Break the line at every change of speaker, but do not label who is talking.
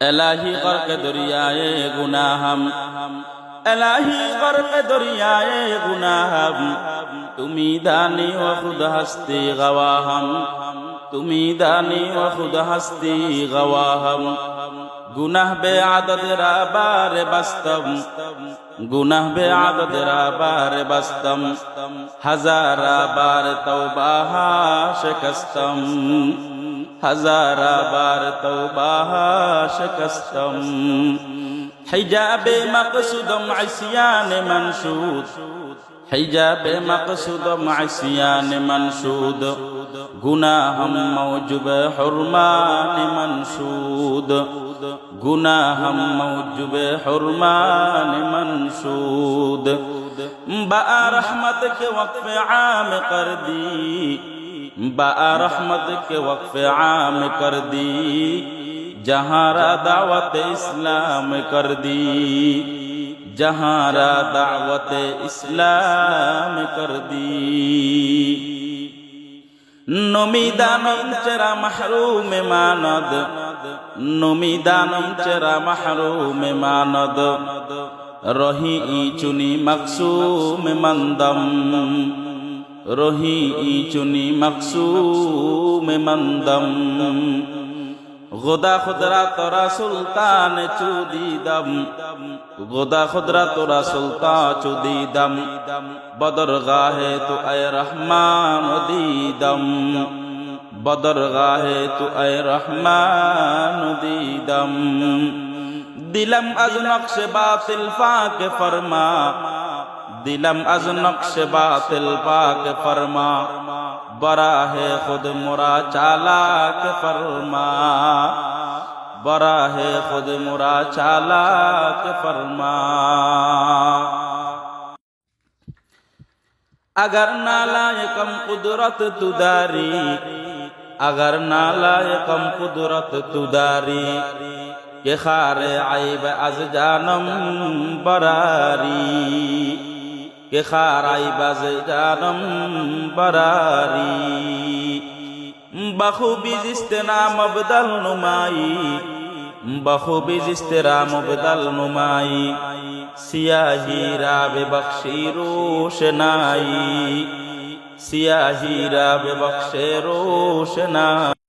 الہی غرق دریائے گناہ ہم الہی غرق دریائے گناہ ہم تمی دانی و خود ہستی غوا ہم تمی دانی و خود ہستی غوا ہم গুনাহ বে আদতের আবারে বাস্তম গুনাহ বে আদতের আবারে বাস্তম হাজার আবার তৌবাহা শেখস্তম হাজার আবার তৌবাহা شکستم حجاب مقصودم عصیان منشود حجاب مقصودم عصیان منشود گناہم موجب حرمان منشود گناہم موجب حرمان منشود با رحمت کے وقف عام کر دی با رحمت کے وقف عام کر دی जहारा दावत इस्लाम कर दी। जहारा दावत इस्लाम कर दी। नमिदानम चरा महरूम मानद। नमिदानम चरा महरू में मानद। रही चुनी मकसूम मंदम। रही चुनी मकसूम मंदम। গোদা খুদরা তোরা সুলতান চুদিদম গোদা খুদরা তোরা সুলতান চুদিদম বদর গাহে তু আয় রহমান দিদম বদর গাহে তু আয় রহমান দিদম দিলম আজ নকশ বাতিল ফাক ফরমা। দিলম আজ নকশ বাতিল পাক ফরমা। बड़ा है खुद मुरा चालाक फरमा बड़ा है खुद मुरा चालाक फरमा अगर नालायकम कुदरत तुदारी अगर नालायकम कुदरत तुदारी के खारे आइब अज जानम बरारी কে বাজে জানম বারারি। বাহু বিজিস্তে নাম বদল নুমাই, বাহু বিজিস্তে রাম বদল নুমাই, সিয়াহি রাবে বখশি রোশনাই সিয়াহি রাবে বখশে রোশনাই